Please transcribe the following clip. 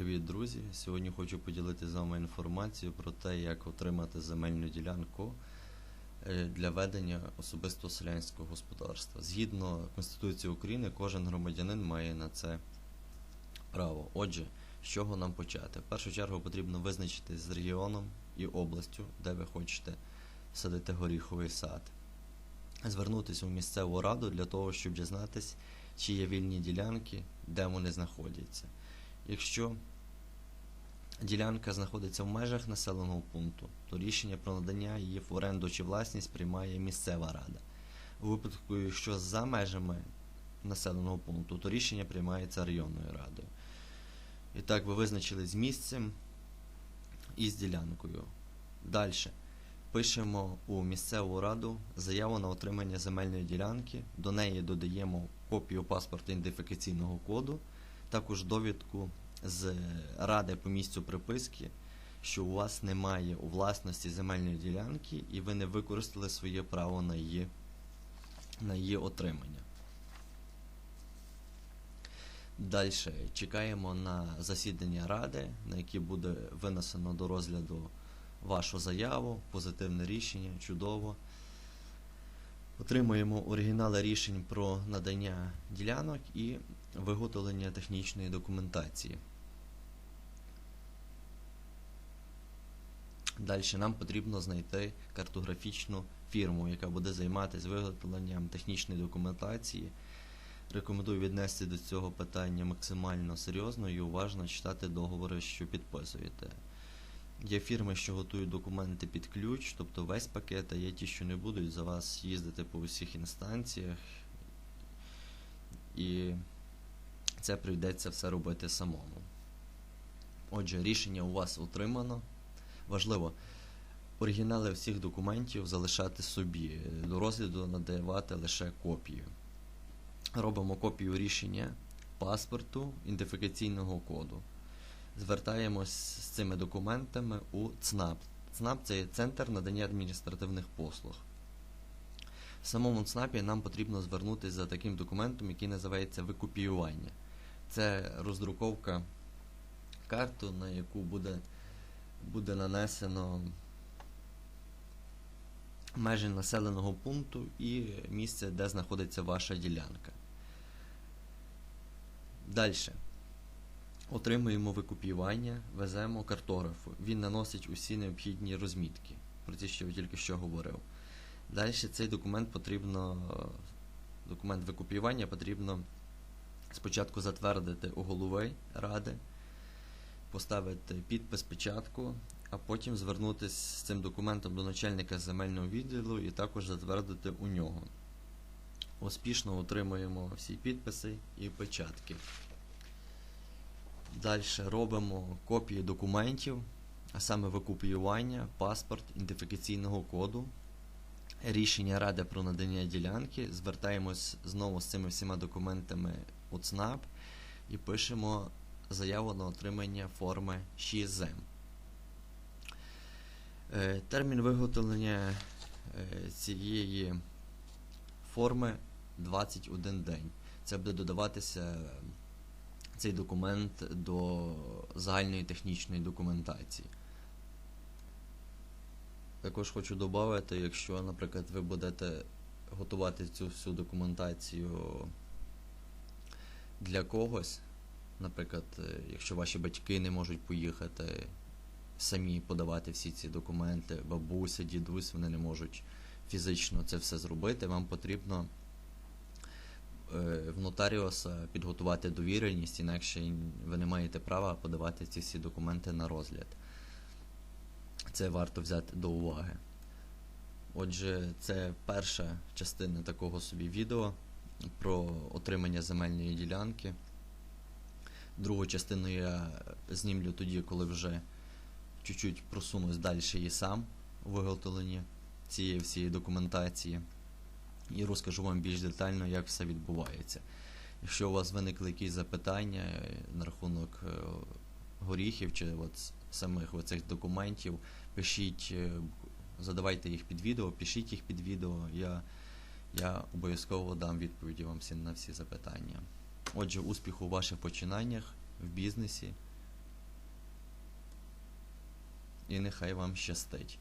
Привіт, друзі! Сьогодні хочу поділитися з вами інформацією про те, як отримати земельну ділянку е, для ведення особисто селянського господарства. Згідно Конституції України, кожен громадянин має на це право. Отже, з чого нам почати? В першу чергу потрібно визначитись з регіоном і областю, де ви хочете садити горіховий сад. Звернутися у місцеву раду для того, щоб дізнатись, чи є вільні ділянки, де вони знаходяться. Якщо ділянка знаходиться в межах населеного пункту, то рішення про надання її в оренду чи власність приймає місцева рада. У випадку, якщо за межами населеного пункту, то рішення приймається районною радою. І так, ви визначили з місцем і з ділянкою. Далі. Пишемо у місцеву раду заяву на отримання земельної ділянки, до неї додаємо копію паспорта ідентифікаційного коду, також довідку з ради по місцю приписки, що у вас немає у власності земельної ділянки і ви не використали своє право на її, на її отримання. Далі чекаємо на засідання ради, на яке буде винесено до розгляду вашу заяву, позитивне рішення, чудово. Отримуємо оригінали рішень про надання ділянок і виготовлення технічної документації. Далі нам потрібно знайти картографічну фірму, яка буде займатися виготовленням технічної документації. Рекомендую віднести до цього питання максимально серйозно і уважно читати договори, що підписуєте. Є фірми, що готують документи під ключ, тобто весь пакет, а є ті, що не будуть за вас їздити по усіх інстанціях. І це прийдеться все робити самому. Отже, рішення у вас отримано. Важливо, оригінали всіх документів залишати собі, до розгляду надавати лише копію. Робимо копію рішення паспорту ідентифікаційного коду. Звертаємось з цими документами у ЦНАП. ЦНАП це є Центр надання адміністративних послуг. В самому ЦНАПі нам потрібно звернутися за таким документом, який називається викопіювання. Це роздруковка карту, на яку буде, буде нанесено межі населеного пункту і місце, де знаходиться ваша ділянка. Далі. Отримуємо викопіювання, веземо картографу. Він наносить усі необхідні розмітки, про те, що я тільки що говорив. Далі цей документ потрібно, документ викопіювання потрібно спочатку затвердити у голови ради, поставити підпис, печатку, а потім звернутися з цим документом до начальника земельного відділу і також затвердити у нього. Успішно отримуємо всі підписи і печатки. Далі робимо копії документів, а саме викопіювання, паспорт ідентифікаційного коду, рішення ради про надання ділянки. Звертаємось знову з цими всіма документами у ЦНАП і пишемо заяву на отримання форми 6 Термін виготовлення цієї форми 21 день. Це буде додаватися цей документ до загальної технічної документації. Також хочу додати, якщо, наприклад, ви будете готувати цю всю документацію для когось, наприклад, якщо ваші батьки не можуть поїхати самі подавати всі ці документи, бабуся, дідусь, вони не можуть фізично це все зробити, вам потрібно в нотаріуса підготувати довіреність, інакше ви не маєте права подавати ці всі документи на розгляд. Це варто взяти до уваги. Отже, це перша частина такого собі відео про отримання земельної ділянки. Другу частину я знімлю тоді, коли вже чуть-чуть просунусь далі і сам у виготовленні цієї всієї документації і розкажу вам більш детально, як все відбувається. Якщо у вас виникли якісь запитання на рахунок горіхів чи от самих оцих документів, пишіть, задавайте їх під відео, пишіть їх під відео, я я обов'язково дам відповіді вам на всі запитання. Отже, успіху у ваших починаннях в бізнесі. І нехай вам щастить.